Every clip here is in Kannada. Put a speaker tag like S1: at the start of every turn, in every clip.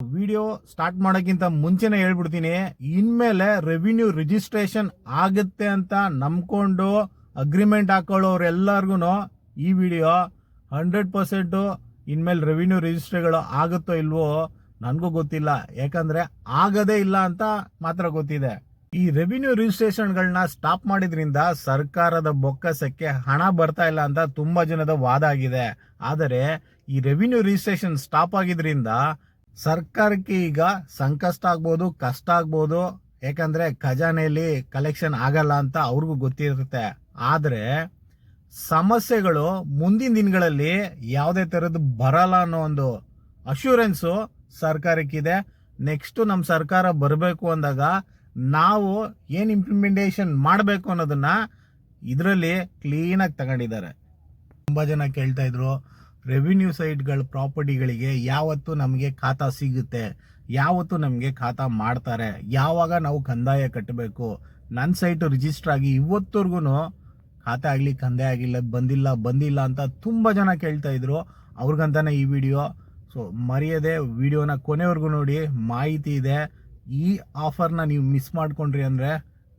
S1: ವಿಡಿಯೋ ಸ್ಟಾರ್ಟ್ ಮಾಡೋಕ್ಕಿಂತ ಮುಂಚೆನೆ ಹೇಳ್ಬಿಡ್ತೀನಿ. ಇನ್ಮೇಲೆ ರೆವಿನ್ಯೂ ರಿಜಿಸ್ಟ್ರೇಷನ್ ಆಗುತ್ತೆ ಅಂತ ನಂಬ್ಕೊಂಡು ಅಗ್ರಿಮೆಂಟ್ ಹಾಕೊಳ್ಳೋರೆಲ್ಲರಿಗೂ ಈ ವಿಡಿಯೋ ಹಂಡ್ರೆಡ್ ಪರ್ಸೆಂಟು ಇನ್ಮೇಲೆ ರೆವಿನ್ಯೂ ರಿಜಿಸ್ಟ್ರೇಗಳು ಆಗುತ್ತೋ ಇಲ್ವೋ ನನಗೂ ಗೊತ್ತಿಲ್ಲ. ಯಾಕಂದ್ರೆ ಆಗದೇ ಇಲ್ಲ ಅಂತ ಮಾತ್ರ ಗೊತ್ತಿದೆ. ಈ ರೆವಿನ್ಯೂ ರಿಜಿಸ್ಟ್ರೇಷನ್ಗಳನ್ನ ಸ್ಟಾಪ್ ಮಾಡಿದ್ರಿಂದ ಸರ್ಕಾರದ ಬೊಕ್ಕಸಕ್ಕೆ ಹಣ ಬರ್ತಾ ಇಲ್ಲ ಅಂತ ತುಂಬಾ ಜನದ ವಾದ ಆಗಿದೆ. ಆದರೆ ಈ ರೆವಿನ್ಯೂ ರಿಜಿಸ್ಟ್ರೇಷನ್ ಸ್ಟಾಪ್ ಆಗಿದ್ರಿಂದ ಸರ್ಕಾರಕ್ಕೆ ಈಗ ಸಂಕಷ್ಟ ಆಗ್ಬೋದು, ಕಷ್ಟ ಆಗ್ಬೋದು. ಯಾಕಂದ್ರೆ ಖಜಾನೆಯಲ್ಲಿ ಕಲೆಕ್ಷನ್ ಆಗಲ್ಲ ಅಂತ ಅವ್ರಿಗೂ ಗೊತ್ತಿರುತ್ತೆ. ಆದ್ರೆ ಸಮಸ್ಯೆಗಳು ಮುಂದಿನ ದಿನಗಳಲ್ಲಿ ಯಾವುದೇ ಥರದ್ದು ಬರಲ್ಲ ಅನ್ನೋ ಒಂದು ಅಶ್ಯೂರೆನ್ಸು ಸರ್ಕಾರಕ್ಕಿದೆ. ನೆಕ್ಸ್ಟ್ ನಮ್ಮ ಸರ್ಕಾರ ಬರಬೇಕು ಅಂದಾಗ ನಾವು ಏನು ಇಂಪ್ಲಿಮೆಂಟೇಷನ್ ಮಾಡಬೇಕು ಅನ್ನೋದನ್ನ ಇದರಲ್ಲಿ ಕ್ಲೀನಾಗಿ ತಗೊಂಡಿದ್ದಾರೆ. ತುಂಬ ಜನ ಕೇಳ್ತಾ ಇದ್ರು. ರೆವಿನ್ಯೂ ಸೈಟ್ಗಳ ಪ್ರಾಪರ್ಟಿಗಳಿಗೆ ಯಾವತ್ತು ನಮಗೆ ಖಾತಾ ಸಿಗುತ್ತೆ, ಯಾವತ್ತು ನಮಗೆ ಖಾತಾ ಮಾಡ್ತಾರೆ. ಯಾವಾಗ ನಾವು ಕಂದಾಯ ಕಟ್ಟಬೇಕು ನನ್ನ ಸೈಟ್ ರಿಜಿಸ್ಟರ್ ಆಗಿ ಇವತ್ತವರೆಗೂ ಖಾತೆ ಆಗಲಿ, ಕಂದಾಯ ಆಗಿಲ್ಲ ಬಂದಿಲ್ಲ ಬಂದಿಲ್ಲ ಅಂತ ತುಂಬ ಜನ ಕೇಳ್ತಾ ಇದ್ರು. ಅವ್ರಿಗಂತಾನೆ ಈ ವಿಡಿಯೋ. ಸೊ, ಮರೆಯದೆ ವಿಡಿಯೋನ ಕೊನೆವರೆಗೂ ನೋಡಿ, ಮಾಹಿತಿ ಇದೆ. ಈ ಆಫರ್ನ ನೀವು ಮಿಸ್ ಮಾಡಿಕೊಂಡ್ರಿ ಅಂದರೆ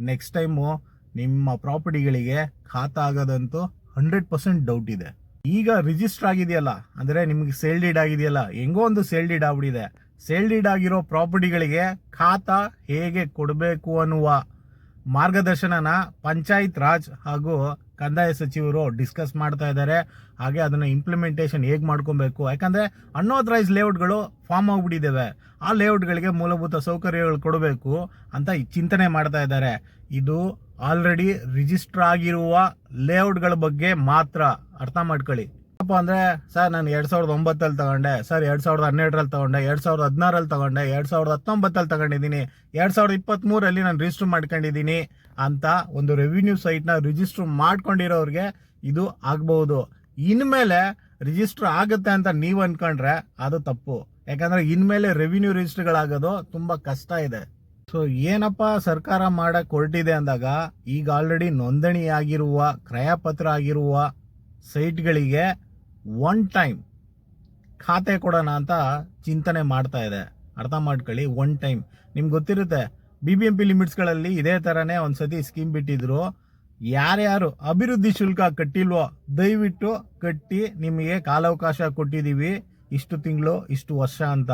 S1: ನೆಕ್ಸ್ಟ್ ಟೈಮು ನಿಮ್ಮ ಪ್ರಾಪರ್ಟಿಗಳಿಗೆ ಖಾತಾ ಆಗೋದಂತೂ ಹಂಡ್ರೆಡ್ ಪರ್ಸೆಂಟ್ ಡೌಟ್ ಇದೆ. ಈಗ ರಿಜಿಸ್ಟರ್ ಆಗಿದೆಯಲ್ಲ, ಅಂದರೆ ನಿಮಗೆ ಸೇಲ್ ಡೀಡ್ ಆಗಿದೆಯಲ್ಲ, ಹೆಂಗೋ ಒಂದು ಸೇಲ್ ಡೀಡ್ ಆಗ್ಬಿಟ್ಟಿದೆ. ಸೇಲ್ ಡೀಡ್ ಆಗಿರೋ ಪ್ರಾಪರ್ಟಿಗಳಿಗೆ ಖಾತಾ ಹೇಗೆ ಕೊಡಬೇಕು ಅನ್ನುವ ಮಾರ್ಗದರ್ಶನನ ಪಂಚಾಯತ್ ರಾಜ್ ಹಾಗೂ ಕಂದಾಯ ಸಚಿವರು ಡಿಸ್ಕಸ್ ಮಾಡ್ತಾ ಇದ್ದಾರೆ. ಹಾಗೆ ಅದನ್ನ ಇಂಪ್ಲಿಮೆಂಟೇಷನ್ ಹೇಗೆ ಮಾಡ್ಕೊಬೇಕು? ಯಾಕಂದ್ರೆ ಅನ್ಆಥರೈಸ್ ಲೇಔಟ್ಗಳು ಫಾರ್ಮ್ ಆಗ್ಬಿಟ್ಟಿದ್ದಾವೆ ಆ ಲೇಔಟ್ಗಳಿಗೆ ಮೂಲಭೂತ ಸೌಕರ್ಯಗಳು ಕೊಡಬೇಕು ಅಂತ ಚಿಂತನೆ ಮಾಡ್ತಾ ಇದ್ದಾರೆ. ಇದು ಆಲ್ರೆಡಿ ರಿಜಿಸ್ಟರ್ ಆಗಿರುವ ಲೇಔಟ್ಗಳ ಬಗ್ಗೆ ಮಾತ್ರ. ಅರ್ಥ ಮಾಡ್ಕೊಳ್ಳಿ. ಏನಪ್ಪ ಅಂದ್ರೆ, ಸರ್, ನಾನು ಎರಡ್ ಸಾವಿರದ ಒಂಬತ್ತಲ್ಲಿ ತಗೊಂಡೆ. ಸರ್, ಎರಡ್ ಸಾವಿರದ ಹನ್ನೆರಡರಲ್ಲಿ ತಗೊಂಡೆ. ಎರಡ್ ಸಾವಿರದ ಹದಿನಾರಲ್ಲಿ ತಗೊಂಡೆ. ಎರಡ್ ಸಾವಿರದ ಹತ್ತೊಂಬತ್ತಲ್ಲಿ ತಗೊಂಡಿದ್ದೀನಿ. ಎರಡ್ ಸಾವಿರದ ಇಪ್ಪತ್ತ್ ಮೂರಲ್ಲಿ ನಾನು ರಿಜಿಸ್ಟರ್ ಮಾಡ್ಕೊಂಡಿದ್ದೀನಿ ಅಂತ ಒಂದು ರೆವಿನ್ಯೂ ಸೈಟ್ನ ರಿಜಿಸ್ಟರ್ ಮಾಡ್ಕೊಂಡಿರೋರಿಗೆ ಇದು ಆಗ್ಬಹುದು. ಇನ್ಮೇಲೆ ರಿಜಿಸ್ಟರ್ ಆಗುತ್ತೆ ಅಂತ ನೀವು ಅನ್ಕೊಂಡ್ರೆ ಅದು ತಪ್ಪು. ಯಾಕಂದ್ರೆ ಇನ್ಮೇಲೆ ರೆವಿನ್ಯೂ ರಿಜಿಸ್ಟರ್ಗಳಾಗೋದು ತುಂಬಾ ಕಷ್ಟ ಇದೆ. ಸೊ ಏನಪ್ಪ ಸರ್ಕಾರ ಮಾಡಕ್ ಹೊರಟಿದೆ ಅಂದಾಗ, ಈಗ ಆಲ್ರೆಡಿ ನೋಂದಣಿ ಆಗಿರುವ ಕ್ರಯಪತ್ರ ಆಗಿರುವ ಸೈಟ್ಗಳಿಗೆ ಒನ್ ಟೈಮ್ ಖಾತೆ ಕೊಡೋಣ ಅಂತ ಚಿಂತನೆ ಮಾಡ್ತಾ ಇದೆ. ಅರ್ಥ ಮಾಡ್ಕೊಳ್ಳಿ ಒನ್ ಟೈಮ್ ನಿಮ್ಗೆ ಗೊತ್ತಿರುತ್ತೆ ಬಿ ಬಿ ಎಂ ಪಿ ಲಿಮಿಟ್ಸ್ಗಳಲ್ಲಿ ಇದೇ ಥರನೇ ಒಂದ್ಸತಿ ಸ್ಕೀಮ್ ಬಿಟ್ಟಿದ್ರು. ಯಾರ್ಯಾರು ಅಭಿವೃದ್ಧಿ ಶುಲ್ಕ ಕಟ್ಟಿಲ್ವೋ, ದಯವಿಟ್ಟು ಕಟ್ಟಿ ನಿಮಗೆ ಕಾಲಾವಕಾಶ ಕೊಟ್ಟಿದ್ದೀವಿ ಇಷ್ಟು ತಿಂಗಳು, ಇಷ್ಟು ವರ್ಷ ಅಂತ.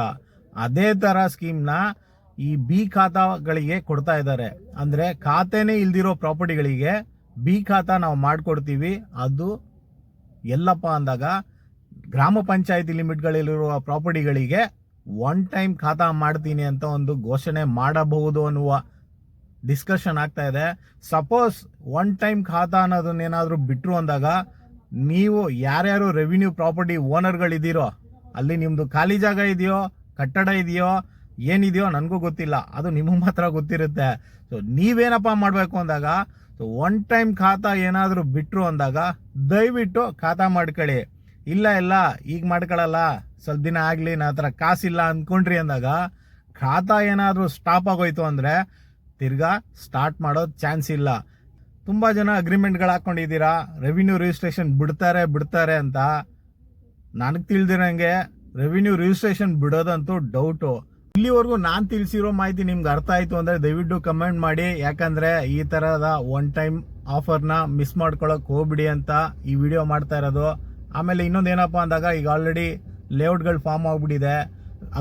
S1: ಅದೇ ಥರ ಸ್ಕೀಮ್ನ ಈ ಬಿ ಖಾತಾಗಳಿಗೆ ಕೊಡ್ತಾ ಇದ್ದಾರೆ. ಅಂದರೆ ಖಾತೆನೇ ಇಲ್ದಿರೋ ಪ್ರಾಪರ್ಟಿಗಳಿಗೆ ಬಿ ಖಾತಾ ನಾವು ಮಾಡಿಕೊಡ್ತೀವಿ. ಅದು ಎಲ್ಲಪ್ಪ ಅಂದಾಗ ಗ್ರಾಮ ಪಂಚಾಯತಿ ಲಿಮಿಟ್ಗಳಲ್ಲಿರುವ ಪ್ರಾಪರ್ಟಿಗಳಿಗೆ ಒನ್ ಟೈಮ್ ಖಾತಾ ಮಾಡ್ತೀನಿ ಅಂತ ಒಂದು ಘೋಷಣೆ ಮಾಡಬಹುದು ಅನ್ನುವ ಡಿಸ್ಕಷನ್ ಆಗ್ತಾ ಇದೆ. ಸಪೋಸ್ ಒನ್ ಟೈಮ್ ಖಾತಾ ಅನ್ನೋದನ್ನ ಏನಾದರೂ ಬಿಟ್ಟರು ಅಂದಾಗ ನೀವು ಯಾರ್ಯಾರು ರೆವಿನ್ಯೂ ಪ್ರಾಪರ್ಟಿ ಓನರ್ಗಳಿದ್ದೀರೋ ಅಲ್ಲಿ ನಿಮ್ಮದು ಖಾಲಿ ಜಾಗ ಇದೆಯೋ, ಕಟ್ಟಡ ಇದೆಯೋ ಏನಿದೆಯೋ ನನಗೂ ಗೊತ್ತಿಲ್ಲ, ಅದು ನಿಮಗೆ ಮಾತ್ರ ಗೊತ್ತಿರುತ್ತೆ. ಸೊ ನೀವೇನಪ್ಪ ಮಾಡಬೇಕು ಅಂದಾಗ ಸೊ ಒನ್ ಟೈಮ್ ಖಾತಾ ಏನಾದರೂ ಬಿಟ್ಟರು ಅಂದಾಗ, ದಯವಿಟ್ಟು ಖಾತಾ ಮಾಡ್ಕೊಳ್ಳಿ. ಇಲ್ಲ ಇಲ್ಲ, ಈಗ ಮಾಡ್ಕೊಳ್ಳಲ್ಲ, ಸ್ವಲ್ಪ ದಿನ ಆಗಲಿ, ನಾ ಹತ್ರ ಕಾಸಿಲ್ಲ ಅಂದ್ಕೊಂಡ್ರಿ ಅಂದಾಗ, ಖಾತಾ ಏನಾದರೂ ಸ್ಟಾಪ್ ಆಗೋಯ್ತು ಅಂದರೆ, ತಿರ್ಗಾ ಸ್ಟಾರ್ಟ್ ಮಾಡೋದು ಚಾನ್ಸ್ ಇಲ್ಲ. ತುಂಬ ಜನ ಅಗ್ರಿಮೆಂಟ್ಗಳು ಹಾಕ್ಕೊಂಡಿದ್ದೀರಾ ರೆವಿನ್ಯೂ ರಿಜಿಸ್ಟ್ರೇಷನ್ ಬಿಡ್ತಾರೆ ಬಿಡ್ತಾರೆ ಅಂತ. ನನಗೆ ತಿಳಿದಿರೋಂಗೆ ರೆವಿನ್ಯೂ ರಿಜಿಸ್ಟ್ರೇಷನ್ ಬಿಡೋದಂತೂ ಡೌಟು ಇಲ್ಲಿವರೆಗೂ ನಾನು ತಿಳಿಸಿರೋ ಮಾಹಿತಿ ನಿಮ್ಗೆ ಅರ್ಥ ಆಯ್ತು ಅಂದ್ರೆ ದಯವಿಟ್ಟು ಕಮೆಂಟ್ ಮಾಡಿ. ಯಾಕಂದ್ರೆ ಈ ತರದ ಒನ್ ಟೈಮ್ ಆಫರ್ನ ಮಿಸ್ ಮಾಡ್ಕೊಳಕ್ ಹೋಗ್ಬಿಡಿ ಅಂತ ಈ ವಿಡಿಯೋ ಮಾಡ್ತಾ ಇರೋದು. ಆಮೇಲೆ ಇನ್ನೊಂದು ಏನಪ್ಪಾ ಅಂದಾಗ, ಈಗ ಆಲ್ರೆಡಿ ಲೇಔಟ್ಗಳು ಫಾರ್ಮ್ ಆಗ್ಬಿಟ್ಟಿದೆ.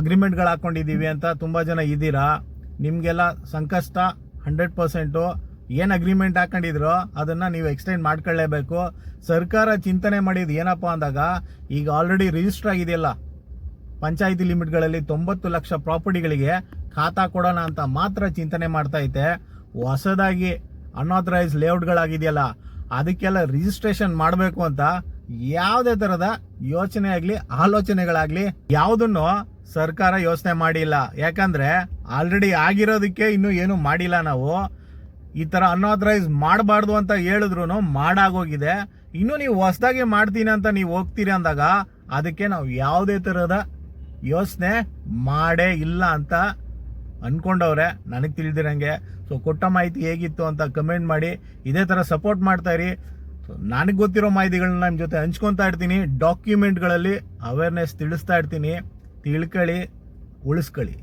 S1: ಅಗ್ರಿಮೆಂಟ್ಗಳು ಹಾಕೊಂಡಿದ್ದೀವಿ ಅಂತ ತುಂಬಾ ಜನ ಇದ್ದೀರಾ? ನಿಮಗೆಲ್ಲ ಸಂಕಷ್ಟ ಹಂಡ್ರೆಡ್ ಪರ್ಸೆಂಟು ಏನು ಅಗ್ರಿಮೆಂಟ್ ಹಾಕೊಂಡಿದ್ರೋ ಅದನ್ನ ನೀವು ಎಕ್ಸ್ಟೆಂಡ್ ಮಾಡ್ಕೊಳ್ಳೇಬೇಕು. ಸರ್ಕಾರ ಚಿಂತನೆ ಮಾಡಿದ್ದು ಏನಪ್ಪಾ ಅಂದಾಗ, ಈಗ ಆಲ್ರೆಡಿ ರಿಜಿಸ್ಟರ್ ಆಗಿದೆಯಲ್ಲ ಪಂಚಾಯಿತಿ ಲಿಮಿಟ್ಗಳಲ್ಲಿ ತೊಂಬತ್ತು ಲಕ್ಷ ಪ್ರಾಪರ್ಟಿಗಳಿಗೆ ಖಾತಾ ಕೊಡೋಣ ಅಂತ ಮಾತ್ರ ಚಿಂತನೆ ಮಾಡ್ತಾ ಐತೆ ಹೊಸದಾಗಿ ಅನ್ಆಥರೈಸ್ ಲೇಔಟ್ಗಳಾಗಿದೆಯಲ್ಲ, ಅದಕ್ಕೆಲ್ಲ ರಿಜಿಸ್ಟ್ರೇಷನ್ ಮಾಡಬೇಕು ಅಂತ ಯಾವುದೇ ಥರದ ಯೋಚನೆ ಆಗಲಿ, ಆಲೋಚನೆಗಳಾಗಲಿ ಯಾವುದನ್ನು ಸರ್ಕಾರ ಯೋಚನೆ ಮಾಡಿಲ್ಲ. ಯಾಕಂದ್ರೆ ಆಲ್ರೆಡಿ ಆಗಿರೋದಕ್ಕೆ ಇನ್ನೂ ಏನು ಮಾಡಿಲ್ಲ ನಾವು. ಈ ತರ ಅನ್ಆಥರೈಸ್ ಮಾಡಬಾರ್ದು ಅಂತ ಹೇಳಿದ್ರು ಮಾಡಾಗೋಗಿದೆ. ಇನ್ನು ನೀವು ಹೊಸದಾಗಿ ಮಾಡ್ತೀನಿ ಅಂತ ನೀವು ಹೋಗ್ತೀರಿ ಅಂದಾಗ ಅದಕ್ಕೆ ನಾವು ಯಾವುದೇ ಥರದ ಯೋಚನೆ ಮಾಡೇ ಇಲ್ಲ ಅಂತ ಅನ್ಕೊಂಡವ್ರೆ, ನನಗೆ ತಿಳಿದಿರಂಗೆ. ಸೊ ಕೊಟ್ಟ ಮಾಹಿತಿ ಹೇಗಿತ್ತು ಅಂತ ಕಮೆಂಟ್ ಮಾಡಿ, ಇದೇ ಥರ ಸಪೋರ್ಟ್ ಮಾಡ್ತಾ ಇರಿ. ಸೊ ನನಗೆ ಗೊತ್ತಿರೋ ಮಾಹಿತಿಗಳನ್ನ ನಿಮ್ಮ ಜೊತೆ ಹಂಚ್ಕೊತಾ ಇರ್ತೀನಿ. ಡಾಕ್ಯುಮೆಂಟ್ಗಳಲ್ಲಿ ಅವೇರ್ನೆಸ್ ತಿಳಿಸ್ತಾ ಇರ್ತೀನಿ. ತಿಳ್ಕೊಳ್ಳಿ ಉಳಿಸ್ಕೊಳ್ಳಿ